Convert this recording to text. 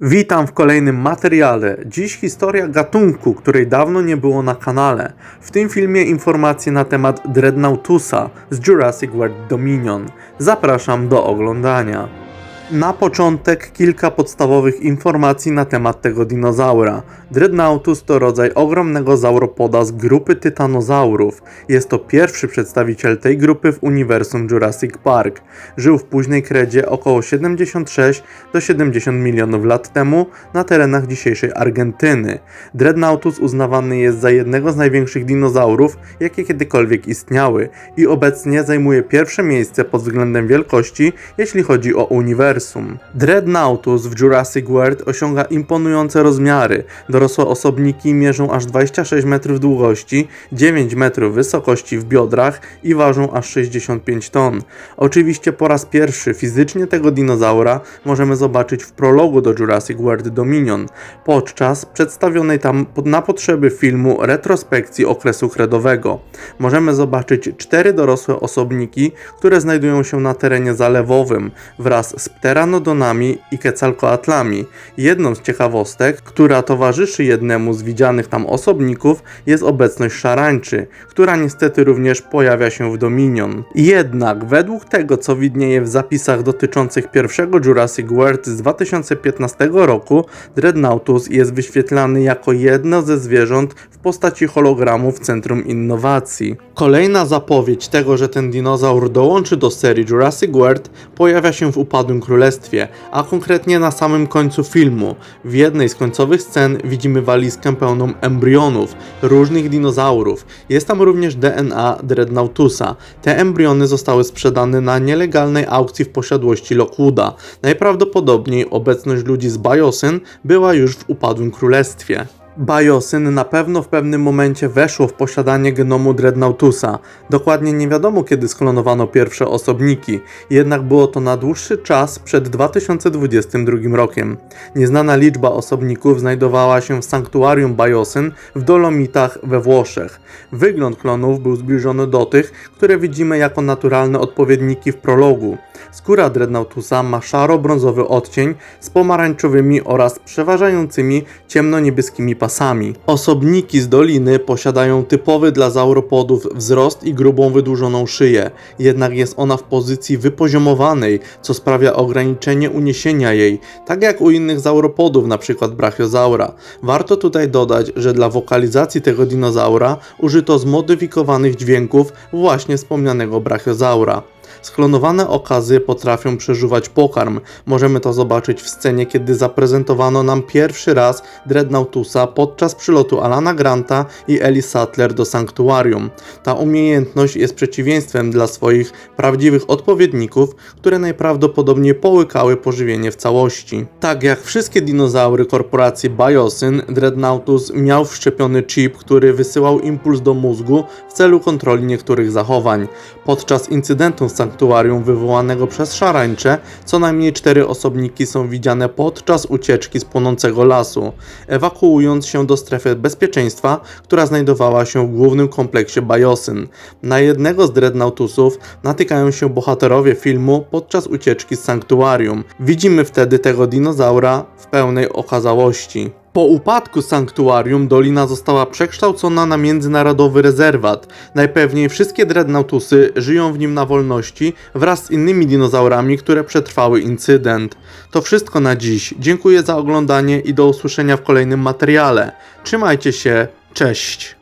Witam w kolejnym materiale. Dziś historia gatunku, której dawno nie było na kanale. W tym filmie informacje na temat Dreadnoughtusa z Jurassic World Dominion. Zapraszam do oglądania. Na początek kilka podstawowych informacji na temat tego dinozaura. Dreadnoughtus to rodzaj ogromnego sauropoda z grupy tytanozaurów. Jest to pierwszy przedstawiciel tej grupy w uniwersum Jurassic Park. Żył w późnej kredzie około 76 do 70 milionów lat temu na terenach dzisiejszej Argentyny. Dreadnoughtus uznawany jest za jednego z największych dinozaurów, jakie kiedykolwiek istniały i obecnie zajmuje pierwsze miejsce pod względem wielkości, jeśli chodzi o uniwersum. Dreadnoughtus w Jurassic World osiąga imponujące rozmiary. Dorosłe osobniki mierzą aż 26 metrów długości, 9 metrów wysokości w biodrach i ważą aż 65 ton. Oczywiście po raz pierwszy fizycznie tego dinozaura możemy zobaczyć w prologu do Jurassic World Dominion, podczas przedstawionej tam na potrzeby filmu retrospekcji okresu kredowego. Możemy zobaczyć cztery dorosłe osobniki, które znajdują się na terenie zalewowym wraz z pteranodonami i quetzalcoatlami. Jedną z ciekawostek, która towarzyszy jednemu z widzianych tam osobników jest obecność szarańczy, która niestety również pojawia się w Dominion. Jednak według tego co widnieje w zapisach dotyczących pierwszego Jurassic World z 2015 roku, Dreadnoughtus jest wyświetlany jako jedno ze zwierząt w postaci hologramu w Centrum Innowacji. Kolejna zapowiedź tego, że ten dinozaur dołączy do serii Jurassic World pojawia się w Upadłym Królestwie, a konkretnie na samym końcu filmu. W jednej z końcowych scen widzimy walizkę pełną embrionów różnych dinozaurów. Jest tam również DNA Dreadnoughtusa. Te embriony zostały sprzedane na nielegalnej aukcji w posiadłości Lockwooda. Najprawdopodobniej obecność ludzi z Biosyn była już w Upadłym Królestwie. Biosyn na pewno w pewnym momencie weszło w posiadanie genomu Dreadnoughtusa. Dokładnie nie wiadomo kiedy sklonowano pierwsze osobniki, jednak było to na dłuższy czas przed 2022 rokiem. Nieznana liczba osobników znajdowała się w sanktuarium Biosyn w Dolomitach we Włoszech. Wygląd klonów był zbliżony do tych, które widzimy jako naturalne odpowiedniki w prologu. Skóra Dreadnoughtusa ma szaro-brązowy odcień z pomarańczowymi oraz przeważającymi ciemno-niebieskimi pasami. Osobniki z doliny posiadają typowy dla sauropodów wzrost i grubą wydłużoną szyję, jednak jest ona w pozycji wypoziomowanej, co sprawia ograniczenie uniesienia jej, tak jak u innych sauropodów, np. brachiozaura. Warto tutaj dodać, że dla wokalizacji tego dinozaura użyto zmodyfikowanych dźwięków właśnie wspomnianego brachiozaura. Sklonowane okazy potrafią przeżuwać pokarm. Możemy to zobaczyć w scenie, kiedy zaprezentowano nam pierwszy raz Dreadnoughtusa podczas przylotu Alana Granta i Ellie Sattler do sanktuarium. Ta umiejętność jest przeciwieństwem dla swoich prawdziwych odpowiedników, które najprawdopodobniej połykały pożywienie w całości. Tak jak wszystkie dinozaury korporacji Biosyn, Dreadnoughtus miał wszczepiony chip, który wysyłał impuls do mózgu w celu kontroli niektórych zachowań. Podczas incydentu sanktuarium wywołanego przez szarańcze, co najmniej cztery osobniki są widziane podczas ucieczki z płonącego lasu, ewakuując się do strefy bezpieczeństwa, która znajdowała się w głównym kompleksie Biosyn. Na jednego z Dreadnoughtusów natykają się bohaterowie filmu podczas ucieczki z sanktuarium. Widzimy wtedy tego dinozaura w pełnej okazałości. Po upadku sanktuarium dolina została przekształcona na międzynarodowy rezerwat. Najpewniej wszystkie dreadnoughtusy żyją w nim na wolności wraz z innymi dinozaurami, które przetrwały incydent. To wszystko na dziś. Dziękuję za oglądanie i do usłyszenia w kolejnym materiale. Trzymajcie się, cześć!